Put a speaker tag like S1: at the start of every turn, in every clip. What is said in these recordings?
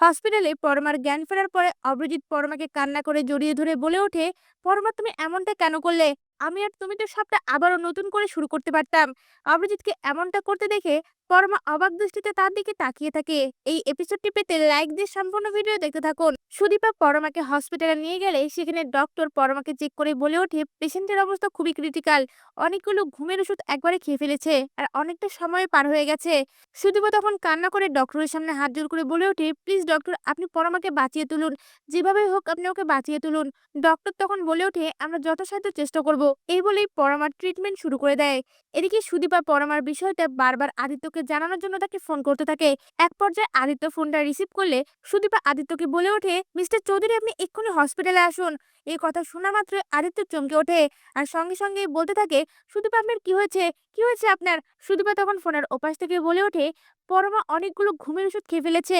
S1: হসপিটালে পরমার জ্ঞান ফেরার পরে অভিজিৎ পরমাকে কান্না করে জড়িয়ে ধরে বলে ওঠে, পরমা, তুমি এমনটা কেন করলে? আমি আর তুমি তো সবটা আবারও নতুন করে শুরু করতে পারতাম। অভিজিৎকে এমনটা করতে দেখে পরমা অবাক দৃষ্টিতে তার দিকে তাকিয়ে থাকে। এই এপিসোডটি পেতে লাইক দিয়ে সম্পূর্ণ ভিডিও দেখতে থাকুন। সুদীপা পরমাকে হসপিটালে নিয়ে গেলে সেখানে ডক্টর পরমাকে চেক করে বলে ওঠে পেশেন্টের অবস্থা খুবই ক্রিটিক্যাল অনেকগুলো ঘুমের ওষুধ একবারে খেয়ে ফেলেছে আর অনেকটা সময় পার হয়ে গেছে। সুদীপা তখন কান্না করে ডক্টরের সামনে হাত জোর করে বলে ওঠে প্লিজ ডক্টর আপনি পরমাকে বাঁচিয়ে তুলুন। যেভাবে হোক আপনি ওকে বাঁচিয়ে তুলুন। ডক্টর তখন বলে ওঠে, আমরা যথাসাধ্য চেষ্টা করব। এই বলেই পরমার ট্রিটমেন্ট শুরু করে দেয়। এদিকে সুদীপা পরমার বিষয়টা বারবার আদিত্যকে জানানোর জন্য তাকে ফোন করতে থাকে। এক পর্যায়ে আদিত্য ফোনটা রিসিভ করলে সুদীপা আদিত্যকে বলে ওঠে, মিস্টার চৌধুরী, আপনি এক্ষুনি হসপিটালে আসুন। এই কথা শোনা মাত্র আদিত্য চমকে ওঠে আর সঙ্গে সঙ্গে বলতে থাকে, সুদীপা, আপনার কি হয়েছে? কি হয়েছে আপনার? সুদীপা তখন ফোনের ওপাশ থেকে বলে ওঠে, পরমা অনেকগুলো ঘুমের ওষুধ খেয়ে ফেলেছে।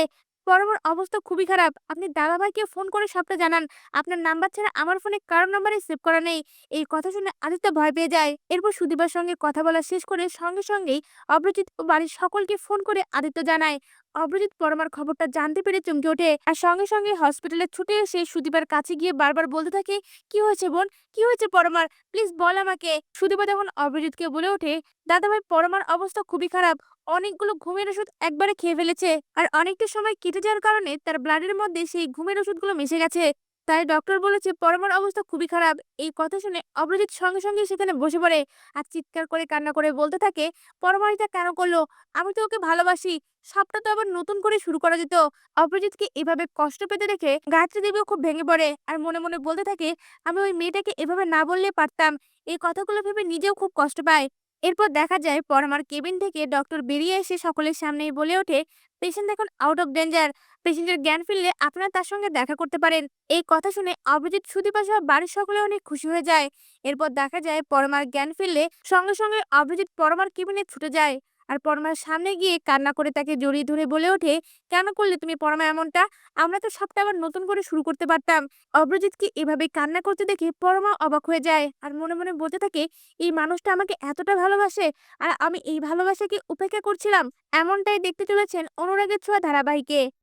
S1: পরমার অবস্থা খুবই খারাপ। আপনি দাদাভাইকে ফোন করে সবটা জানান। আপনার নাম্বার ছাড়া আমার ফোনে কারোর নাম্বারে সেভ করা নেই। এই কথা শুনে আদিত্য ভয় পেয়ে যায়। এরপর সুদীপার সঙ্গে কথা বলা শেষ করে সঙ্গে সঙ্গেই অভিজিৎ ও বাড়ির সকলকে ফোন করে আদিত্য জানায়। অভিজিৎ পরমার খবরটা জানতে পেরে চমকে ওঠে আর সঙ্গে সঙ্গে হসপিটালে ছুটে এসে সুদীপার কাছে গিয়ে বারবার বলতে থাকে, কি হয়েছে বোন? কি হয়েছে পরমার? প্লিজ বল আমাকে। সুদীপা তখন অভিজিৎকে বলে ওঠে দাদাভাই পরমার অবস্থা খুবই খারাপ। অনেকগুলো ঘুমের ওষুধ একবারে খেয়ে ফেলেছে। আর অনেকটা সময় কেটে যাওয়ার কারণে তার ব্লাডের মধ্যে সেই ঘুমের ওষুধগুলো মিশে গেছে। তাই ডক্টর বলেছে পরমার অবস্থা খুবই খারাপ। এই কথা শুনে অভিজিৎ সঙ্গে সঙ্গে সেখানে বসে পড়ে আর চিৎকার করে কান্না করে বলতে থাকে পরমা এটা কেন করল? আমি তো ওকে ভালোবাসি। সবটা তো আবার নতুন করে শুরু করা যেত। অপরাজিৎকে এভাবে কষ্ট পেতে দেখে গায়ত্রী দেবীও খুব ভেঙে পড়ে আর মনে মনে বলতে থাকে, আমি ওই মেয়েটাকে এভাবে না বললে পারতাম। এই কথাগুলো ভেবে নিজেও খুব কষ্ট পায়। এরপর দেখা যায় পরমার কেবিন থেকে ডক্টর বেরিয়ে এসে সকলের সামনেই বলে ওঠে, পেশেন্ট এখন আউট অফ ডেঞ্জার পেশেন্টের জ্ঞান ফিরলে আপনারা তার সঙ্গে দেখা করতে পারেন। এই কথা শুনে অভিজিৎ সুদীপা সহ বাড়ির সকলে অনেক খুশি হয়ে যায়। এরপর দেখা যায় পরমার জ্ঞান ফিরলে সঙ্গে সঙ্গে অভিজিৎ পরমার কেবিনে ছুটে যায়। আর পরমার সামনে গিয়ে কান্না করে তাকে জড়িয়ে ধরে বলে ওঠে, কেন করলে তুমি পরমা এমনটা? আমরা তো সবটা আবার নতুন করে শুরু করতে পারতাম। অভ্রজিৎকে এভাবে কান্না করতে দেখে পরমা অবাক হয়ে যায় আর মনে মনে বলতে থাকে, এই মানুষটা আমাকে এতটা ভালোবাসে আর আমি এই ভালোবাসাকে উপেক্ষা করছিলাম। এমনটাই দেখতে চলেছেন অনুরাগের ছোঁয়া ধারাবাহিকে।